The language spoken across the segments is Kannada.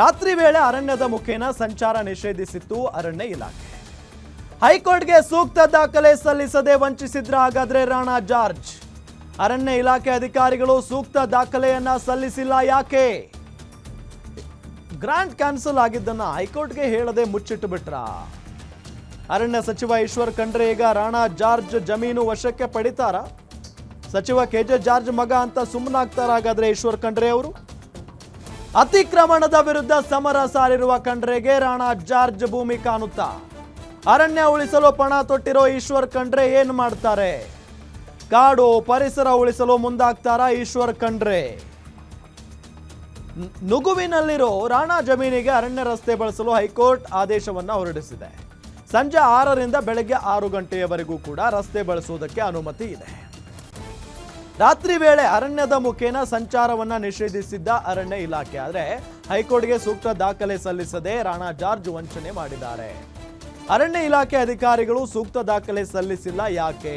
ರಾತ್ರಿ ವೇಳೆ ಅರಣ್ಯದ ಮುಖೇನ ಸಂಚಾರ ನಿಷೇಧಿಸಿತ್ತು ಅರಣ್ಯ ಇಲಾಖೆ. ಹೈಕೋರ್ಟ್ಗೆ ಸೂಕ್ತ ದಾಖಲೆ ಸಲ್ಲಿಸದೆ ವಂಚಿಸಿದ್ರ ಹಾಗಾದ್ರೆ ರಾಣಾ ಜಾರ್ಜ್. ಅರಣ್ಯ ಇಲಾಖೆ ಅಧಿಕಾರಿಗಳು ಸೂಕ್ತ ದಾಖಲೆಯನ್ನ ಸಲ್ಲಿಸಿಲ್ಲ ಯಾಕೆ? ಗ್ರ್ಯಾಂಡ್ ಕ್ಯಾನ್ಸಲ್ ಆಗಿದ್ದನ್ನ ಹೈಕೋರ್ಟ್ಗೆ ಹೇಳದೆ ಮುಚ್ಚಿಟ್ಟು ಬಿಟ್ರ? ಅರಣ್ಯ ಸಚಿವ ಈಶ್ವರ್ ಖಂಡ್ರೆ ಈಗ ರಾಣಾ ಜಾರ್ಜ್ ಜಮೀನು ವಶಕ್ಕೆ ಪಡಿತಾರ? ಸಚಿವ ಕೆ ಜೆ ಜಾರ್ಜ್ ಮಗ ಅಂತ ಸುಮ್ಮನಾಗ್ತಾರ ಹಾಗಾದ್ರೆ ಈಶ್ವರ್ ಖಂಡ್ರೆ ಅವರು? ಅತಿಕ್ರಮಣದ ವಿರುದ್ಧ ಸಮರ ಸಾರಿರುವ ಖಂಡ್ರೆಗೆ ರಾಣಾ ಜಾರ್ಜ್ ಭೂಮಿ ಕಾಣುತ್ತಾ. ಅರಣ್ಯ ಉಳಿಸಲು ಪಣ ತೊಟ್ಟಿರೋ ಈಶ್ವರ್ ಖಂಡ್ರೆ ಏನ್ ಮಾಡ್ತಾರೆ? ಕಾಡು ಪರಿಸರ ಉಳಿಸಲು ಮುಂದಾಗ್ತಾರ ಈಶ್ವರ್ ಖಂಡ್ರೆ? ನುಗುವಿನಲ್ಲಿರೋ ರಾಣಾ ಜಮೀನಿಗೆ ಅರಣ್ಯ ರಸ್ತೆ ಬಳಸಲು ಹೈಕೋರ್ಟ್ ಆದೇಶವನ್ನ ಹೊರಡಿಸಿದೆ. ಸಂಜೆ ಆರರಿಂದ ಬೆಳಗ್ಗೆ ಆರು ಗಂಟೆಯವರೆಗೂ ಕೂಡ ರಸ್ತೆ ಬಳಸುವುದಕ್ಕೆ ಅನುಮತಿ ಇದೆ. ರಾತ್ರಿ ವೇಳೆ ಅರಣ್ಯದ ಮುಖೇನ ಸಂಚಾರವನ್ನ ನಿಷೇಧಿಸಿದ್ದ ಅರಣ್ಯ ಇಲಾಖೆ. ಆದರೆ ಹೈಕೋರ್ಟ್ಗೆ ಸೂಕ್ತ ದಾಖಲೆ ಸಲ್ಲಿಸದೆ ರಾಣಾ ಜಾರ್ಜ್ ವಂಚನೆ ಮಾಡಿದ್ದಾರೆ. ಅರಣ್ಯ ಇಲಾಖೆ ಅಧಿಕಾರಿಗಳು ಸೂಕ್ತ ದಾಖಲೆ ಸಲ್ಲಿಸಿಲ್ಲ ಯಾಕೆ?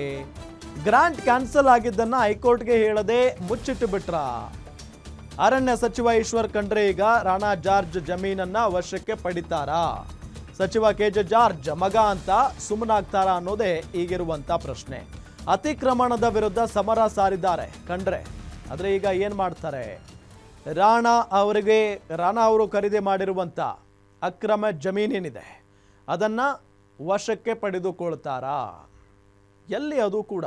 ಗ್ರಾಂಟ್ ಕ್ಯಾನ್ಸಲ್ ಆಗಿದ್ದನ್ನ ಹೈಕೋರ್ಟ್ಗೆ ಹೇಳದೆ ಮುಚ್ಚಿಟ್ಟು ಬಿಟ್ರ? ಅರಣ್ಯ ಸಚಿವ ಈಶ್ವರ್ ಖಂಡ್ರೆ ಈಗ ರಾಣಾ ಜಾರ್ಜ್ ಜಮೀನನ್ನ ವಶಕ್ಕೆ ಪಡಿತಾರಾ? ಸಚಿವ ಕೆ ಜೆ ಜಾರ್ಜ್ ಮಗ ಅಂತ ಸುಮ್ಮನಾಗ್ತಾರಾ ಅನ್ನೋದೇ ಈಗಿರುವಂತ ಪ್ರಶ್ನೆ. ಅತಿಕ್ರಮಣದ ವಿರುದ್ಧ ಸಮರ ಸಾರಿದ್ದಾರೆ. ಕಂಡ್ರೆ, ಆದರೆ ಈಗ ಏನು ಮಾಡ್ತಾರೆ? ರಾಣಾ ಅವರಿಗೆ, ರಾಣಾ ಅವರು ಖರೀದಿ ಮಾಡಿರುವಂಥ ಅಕ್ರಮ ಜಮೀನೇನಿದೆ? ಅದನ್ನು ವಶಕ್ಕೆ ಪಡೆದುಕೊಳ್ತಾರಾ? ಎಲ್ಲಿ ಅದು ಕೂಡ?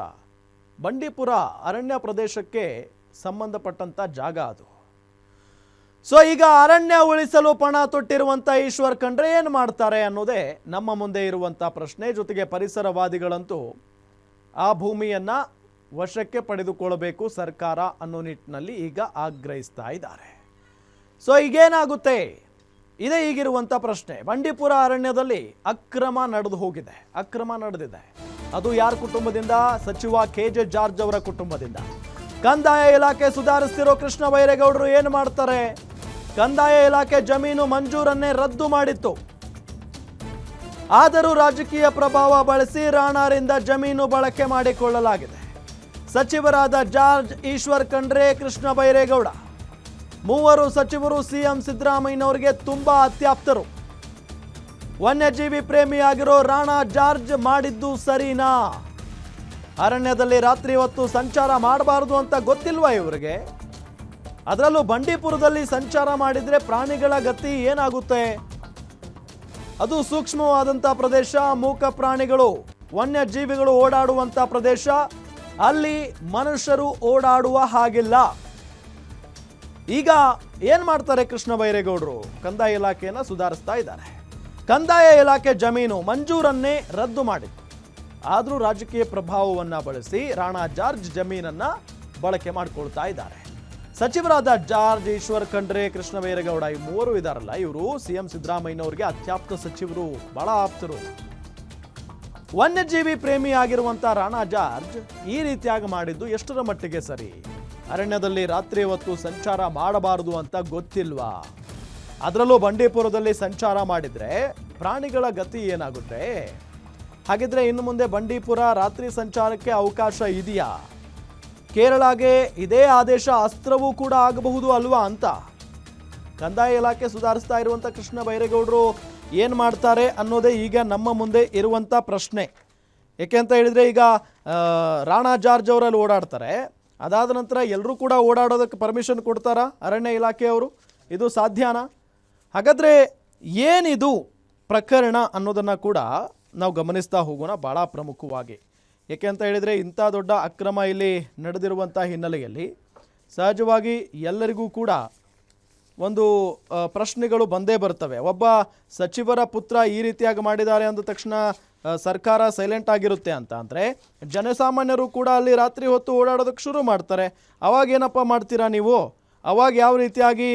ಬಂಡೀಪುರ ಅರಣ್ಯ ಪ್ರದೇಶಕ್ಕೆ ಸಂಬಂಧಪಟ್ಟಂಥ ಜಾಗ ಅದು. ಸೊ, ಈಗ ಅರಣ್ಯ ಉಳಿಸಲು ಪಣ ತೊಟ್ಟಿರುವಂಥ ಈಶ್ವರ್ ಖಂಡ್ರೆ ಏನು ಮಾಡ್ತಾರೆ ಅನ್ನೋದೇ ನಮ್ಮ ಮುಂದೆ ಇರುವಂಥ ಪ್ರಶ್ನೆ. ಜೊತೆಗೆ ಪರಿಸರವಾದಿಗಳಂತೂ ಆ ಭೂಮಿಯನ್ನು ವಶಕ್ಕೆ ಪಡೆದುಕೊಳ್ಳಬೇಕು ಸರ್ಕಾರ ಅನ್ನೋ ನಿಟ್ಟಿನಲ್ಲಿ ಈಗ ಆಗ್ರಹಿಸ್ತಾ ಇದ್ದಾರೆ. ಸೊ ಈಗೇನಾಗುತ್ತೆ? ಇದೇ ಈಗಿರುವಂತ ಪ್ರಶ್ನೆ. ಬಂಡೀಪುರ ಅರಣ್ಯದಲ್ಲಿ ಅಕ್ರಮ ನಡೆದು ಹೋಗಿದೆ. ಅಕ್ರಮ ನಡೆದಿದೆ. ಅದು ಯಾರ ಕುಟುಂಬದಿಂದ? ಸಚಿವ ಕೆ ಜೆ ಜಾರ್ಜ್ ಅವರ ಕುಟುಂಬದಿಂದ. ಕಂದಾಯ ಇಲಾಖೆ ಸುಧಾರಿಸ್ತಿರೋ ಕೃಷ್ಣ ಬೈರೇಗೌಡರು ಏನು ಮಾಡ್ತಾರೆ? ಕಂದಾಯ ಇಲಾಖೆ ಜಮೀನು ಮಂಜೂರನ್ನೇ ರದ್ದು ಮಾಡಿತ್ತು. ಆದರೂ ರಾಜಕೀಯ ಪ್ರಭಾವ ಬಳಸಿ ರಾಣಾರಿಂದ ಜಮೀನು ಬಳಕೆ ಮಾಡಿಕೊಳ್ಳಲಾಗಿದೆ. ಸಚಿವರಾದ ಜಾರ್ಜ್ ಈಶ್ವರ್ ಖಂಡ್ರೆ, ಕೃಷ್ಣ ಬೈರೇಗೌಡ. ಮೂವರು ಸಚಿವರು ಸಿಎಂ ಸಿದ್ದರಾಮಯ್ಯನವರಿಗೆ ತುಂಬಾ ಅತ್ಯಾಪ್ತರು. ವನ್ಯಜೀವಿ ಪ್ರೇಮಿಯಾಗಿರೋ ರಾಣಾ ಜಾರ್ಜ್ ಮಾಡಿದ್ದು ಸರಿನಾ? ಅರಣ್ಯದಲ್ಲಿ ರಾತ್ರಿ ಹೊತ್ತು ಸಂಚಾರ ಮಾಡಬಾರದು ಅಂತ ಗೊತ್ತಿಲ್ವಾ ಇವರಿಗೆ? ಅದರಲ್ಲೂ ಬಂಡೀಪುರದಲ್ಲಿ ಸಂಚಾರ ಮಾಡಿದರೆ ಪ್ರಾಣಿಗಳ ಗತಿ ಏನಾಗುತ್ತೆ? ಅದು ಸೂಕ್ಷ್ಮವಾದಂಥ ಪ್ರದೇಶ, ಮೂಕ ಪ್ರಾಣಿಗಳು, ವನ್ಯಜೀವಿಗಳು ಓಡಾಡುವಂಥ ಪ್ರದೇಶ. ಅಲ್ಲಿ ಮನುಷ್ಯರು ಓಡಾಡುವ ಹಾಗಿಲ್ಲ. ಈಗ ಏನ್ ಮಾಡ್ತಾರೆ ಕೃಷ್ಣ ಬೈರೇಗೌಡರು? ಕಂದಾಯ ಇಲಾಖೆಯನ್ನ ಸುಧಾರಿಸ್ತಾ ಇದ್ದಾರೆ. ಕಂದಾಯ ಇಲಾಖೆ ಜಮೀನು ಮಂಜೂರನ್ನೇ ರದ್ದು ಮಾಡಿತ್ತು. ಆದರೂ ರಾಜಕೀಯ ಪ್ರಭಾವವನ್ನ ಬಳಸಿ ರಾಣಾ ಜಾರ್ಜ್ ಜಮೀನನ್ನ ಬಳಕೆ ಮಾಡಿಕೊಳ್ತಾ ಇದ್ದಾರೆ. ಸಚಿವರಾದ ಜಾರ್ಜ್ ಈಶ್ವರ್ ಖಂಡ್ರೆ, ಕೃಷ್ಣ ಬೈರೇಗೌಡ ಈ ಮೂವರು ಇದಾರಲ್ಲ, ಇವರು ಸಿಎಂ ಸಿದ್ದರಾಮಯ್ಯನವರಿಗೆ ಅತ್ಯಾಪ್ತ ಸಚಿವರು ಬಹಳ ಆಪ್ತರು. ವನ್ಯಜೀವಿ ಪ್ರೇಮಿ ಆಗಿರುವಂತಹ ರಾಣಾ ಜಾರ್ಜ್ ಈ ರೀತಿಯಾಗಿ ಮಾಡಿದ್ದು ಎಷ್ಟರ ಮಟ್ಟಿಗೆ ಸರಿ? ಅರಣ್ಯದಲ್ಲಿ ರಾತ್ರಿ ಹೊತ್ತು ಸಂಚಾರ ಮಾಡಬಾರದು ಅಂತ ಗೊತ್ತಿಲ್ವಾ? ಅದರಲ್ಲೂ ಬಂಡೀಪುರದಲ್ಲಿ ಸಂಚಾರ ಮಾಡಿದ್ರೆ ಪ್ರಾಣಿಗಳ ಗತಿ ಏನಾಗುತ್ತೆ? ಹಾಗಿದ್ರೆ ಇನ್ನು ಮುಂದೆ ಬಂಡೀಪುರ ರಾತ್ರಿ ಸಂಚಾರಕ್ಕೆ ಅವಕಾಶ ಇದೆಯಾ? ಕೇರಳಗೆ ಇದೇ ಆದೇಶ ಅಸ್ತ್ರವೂ ಕೂಡ ಆಗಬಹುದು ಅಲ್ವಾ ಅಂತ ಕಂದಾಯ ಇಲಾಖೆ ಸುಧಾರಿಸ್ತಾ ಇರುವಂಥ ಕೃಷ್ಣ ಬೈರೇಗೌಡರು ಏನು ಮಾಡ್ತಾರೆ ಅನ್ನೋದೇ ಈಗ ನಮ್ಮ ಮುಂದೆ ಇರುವಂಥ ಪ್ರಶ್ನೆ. ಏಕೆ ಅಂತ ಹೇಳಿದರೆ ಈಗ ರಾಣಾ ಜಾರ್ಜ್ ಅವರಲ್ಲಿ ಓಡಾಡ್ತಾರೆ. ಅದಾದ ನಂತರ ಎಲ್ಲರೂ ಕೂಡ ಓಡಾಡೋದಕ್ಕೆ ಪರ್ಮಿಷನ್ ಕೊಡ್ತಾರಾ ಅರಣ್ಯ ಇಲಾಖೆಯವರು ಇದು ಸಾಧ್ಯನಾ? ಹಾಗಾದರೆ ಏನಿದು ಪ್ರಕರಣ ಅನ್ನೋದನ್ನು ಕೂಡ ನಾವು ಗಮನಿಸ್ತಾ ಹೋಗೋಣ ಭಾಳ ಪ್ರಮುಖವಾಗಿ. ಏಕೆ ಅಂತ ಹೇಳಿದರೆ ಇಂಥ ದೊಡ್ಡ ಅಕ್ರಮ ಇಲ್ಲಿ ನಡೆದಿರುವಂಥ ಹಿನ್ನೆಲೆಯಲ್ಲಿ ಸಹಜವಾಗಿ ಎಲ್ಲರಿಗೂ ಕೂಡ ಒಂದು ಪ್ರಶ್ನೆಗಳು ಬಂದೇ ಬರ್ತವೆ ಒಬ್ಬ ಸಚಿವರ ಪುತ್ರ ಈ ರೀತಿಯಾಗಿ ಮಾಡಿದ್ದಾರೆ ಅಂದ ತಕ್ಷಣ ಸರ್ಕಾರ ಸೈಲೆಂಟ್ ಆಗಿರುತ್ತೆ ಅಂತ ಅಂದರೆ ಜನಸಾಮಾನ್ಯರು ಕೂಡ ಅಲ್ಲಿ ರಾತ್ರಿ ಹೊತ್ತು ಓಡಾಡೋದಕ್ಕೆ ಶುರು ಮಾಡ್ತಾರೆ. ಅವಾಗೇನಪ್ಪ ಮಾಡ್ತೀರಾ ನೀವು? ಅವಾಗ ಯಾವ ರೀತಿಯಾಗಿ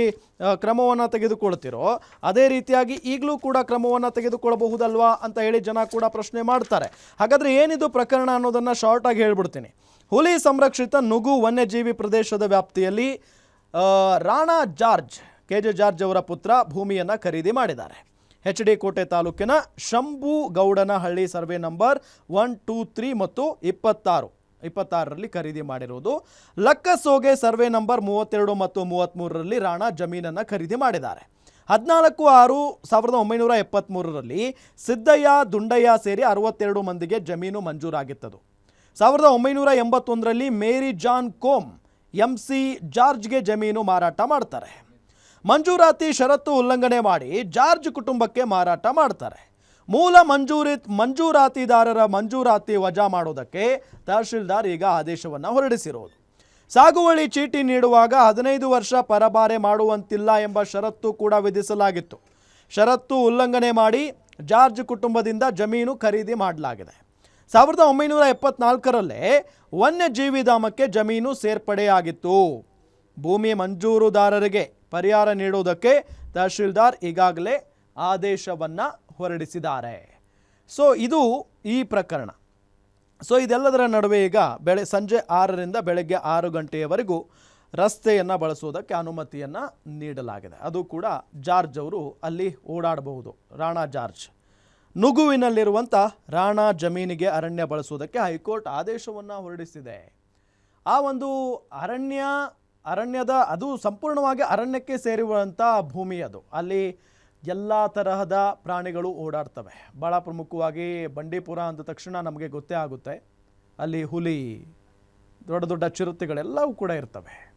ಕ್ರಮವನ್ನು ತೆಗೆದುಕೊಳ್ತಿರೋ, ಅದೇ ರೀತಿಯಾಗಿ ಈಗಲೂ ಕೂಡ ಕ್ರಮವನ್ನು ತೆಗೆದುಕೊಳ್ಳಬಹುದಲ್ವಾ ಅಂತ ಹೇಳಿ ಜನ ಕೂಡ ಪ್ರಶ್ನೆ ಮಾಡ್ತಾರೆ. ಹಾಗಾದರೆ ಏನಿದು ಪ್ರಕರಣ ಅನ್ನೋದನ್ನು ಶಾರ್ಟಾಗಿ ಹೇಳ್ಬಿಡ್ತೀನಿ. ಹುಲಿ ಸಂರಕ್ಷಿತ ನುಗು ವನ್ಯಜೀವಿ ಪ್ರದೇಶದ ವ್ಯಾಪ್ತಿಯಲ್ಲಿ Rana George, K J George ಅವರ ಪುತ್ರ ಭೂಮಿಯನ್ನು ಖರೀದಿ ಮಾಡಿದ್ದಾರೆ. ಎಚ್ ಡಿ ಕೋಟೆ ತಾಲೂಕಿನ Shambhu Gowdanahalli survey number one, two, three ಮತ್ತು ಇಪ್ಪತ್ತಾರು. ಇಪ್ಪತ್ತಾರರಲ್ಲಿ ಖರೀದಿ ಮಾಡಿರುವುದು. ಲಕ್ಕಸೋಗೆ ಸರ್ವೆ ನಂಬರ್ ಮೂವತ್ತೆರಡು ಮತ್ತು ಮೂವತ್ತ್ಮೂರರಲ್ಲಿ ರಾಣಾ ಜಮೀನನ್ನು ಖರೀದಿ ಮಾಡಿದ್ದಾರೆ. ಹದಿನಾಲ್ಕು ಆರು ಸಾವಿರದ ಒಂಬೈನೂರ ಎಪ್ಪತ್ತ್ಮೂರರಲ್ಲಿ ಸಿದ್ದಯ್ಯ, ದುಂಡಯ್ಯ ಸೇರಿ ಅರವತ್ತೆರಡು ಮಂದಿಗೆ ಜಮೀನು ಮಂಜೂರಾಗಿತ್ತದು. ಸಾವಿರದ ಒಂಬೈನೂರ ಎಂಬತ್ತೊಂದರಲ್ಲಿ Mary John Kom M C ಜಾರ್ಜ್ಗೆ ಜಮೀನು ಮಾರಾಟ ಮಾಡ್ತಾರೆ. ಮಂಜೂರಾತಿ ಷರತ್ತು ಉಲ್ಲಂಘನೆ ಮಾಡಿ ಜಾರ್ಜ್ ಕುಟುಂಬಕ್ಕೆ ಮಾರಾಟ ಮಾಡ್ತಾರೆ. ಮೂಲ ಮಂಜೂರಿ ಮಂಜೂರಾತಿದಾರರ ಮಂಜೂರಾತಿ ವಜಾ ಮಾಡೋದಕ್ಕೆ ತಹಶೀಲ್ದಾರ್ ಈಗ ಆದೇಶವನ್ನು ಹೊರಡಿಸಿರೋದು. ಸಾಗುವಳಿ ಚೀಟಿ ನೀಡುವಾಗ ಹದಿನೈದು ವರ್ಷ ಪರಬಾರೆ ಮಾಡುವಂತಿಲ್ಲ ಎಂಬ ಷರತ್ತು ಕೂಡ ವಿಧಿಸಲಾಗಿತ್ತು. ಷರತ್ತು ಉಲ್ಲಂಘನೆ ಮಾಡಿ ಜಾರ್ಜ್ ಕುಟುಂಬದಿಂದ ಜಮೀನು ಖರೀದಿ ಮಾಡಲಾಗಿದೆ. ಸಾವಿರದ ಒಂಬೈನೂರ ಎಪ್ಪತ್ನಾಲ್ಕರಲ್ಲೇ ವನ್ಯಜೀವಿಧಾಮಕ್ಕೆ ಜಮೀನು ಸೇರ್ಪಡೆಯಾಗಿತ್ತು. ಭೂಮಿ ಮಂಜೂರುದಾರರಿಗೆ ಪರಿಹಾರ ನೀಡುವುದಕ್ಕೆ ತಹಶೀಲ್ದಾರ್ ಈಗಾಗಲೇ ಆದೇಶವನ್ನು ಹೊರಡಿಸಿದ್ದಾರೆ. ಸೊ ಇದು ಈ ಪ್ರಕರಣ. ಸೊ ಇದೆಲ್ಲದರ ನಡುವೆ ಈಗ ಬೆಳೆ, ಸಂಜೆ ಆರರಿಂದ ಬೆಳಗ್ಗೆ ಆರು ಗಂಟೆಯವರೆಗೂ ರಸ್ತೆಯನ್ನು ಬಳಸುವುದಕ್ಕೆ ಅನುಮತಿಯನ್ನು ನೀಡಲಾಗಿದೆ. ಅದು ಕೂಡ ಜಾರ್ಜ್ ಅವರು ಅಲ್ಲಿ ಓಡಾಡಬಹುದು. ರಾಣಾ ಜಾರ್ಜ್. ನುಗುವಿನಲ್ಲಿರುವಂಥ ರಾಣಾ ಜಮೀನಿಗೆ ಅರಣ್ಯ ಬಳಸುವುದಕ್ಕೆ ಹೈಕೋರ್ಟ್ ಆದೇಶವನ್ನು ಹೊರಡಿಸಿದೆ. ಆ ಒಂದು ಅರಣ್ಯ, ಅರಣ್ಯದ, ಅದು ಸಂಪೂರ್ಣವಾಗಿ ಅರಣ್ಯಕ್ಕೆ ಸೇರಿರುವಂಥ ಭೂಮಿ ಅದು. ಅಲ್ಲಿ ಎಲ್ಲ ತರಹದ ಪ್ರಾಣಿಗಳು ಓಡಾಡ್ತವೆ. ಭಾಳ ಪ್ರಮುಖವಾಗಿ ಬಂಡೀಪುರ ಅಂದ ತಕ್ಷಣ ನಮಗೆ ಗೊತ್ತೇ ಆಗುತ್ತೆ. ಅಲ್ಲಿ ಹುಲಿ, ದೊಡ್ಡ ದೊಡ್ಡ ಚಿರತೆಗಳೆಲ್ಲವೂ ಕೂಡ ಇರ್ತವೆ.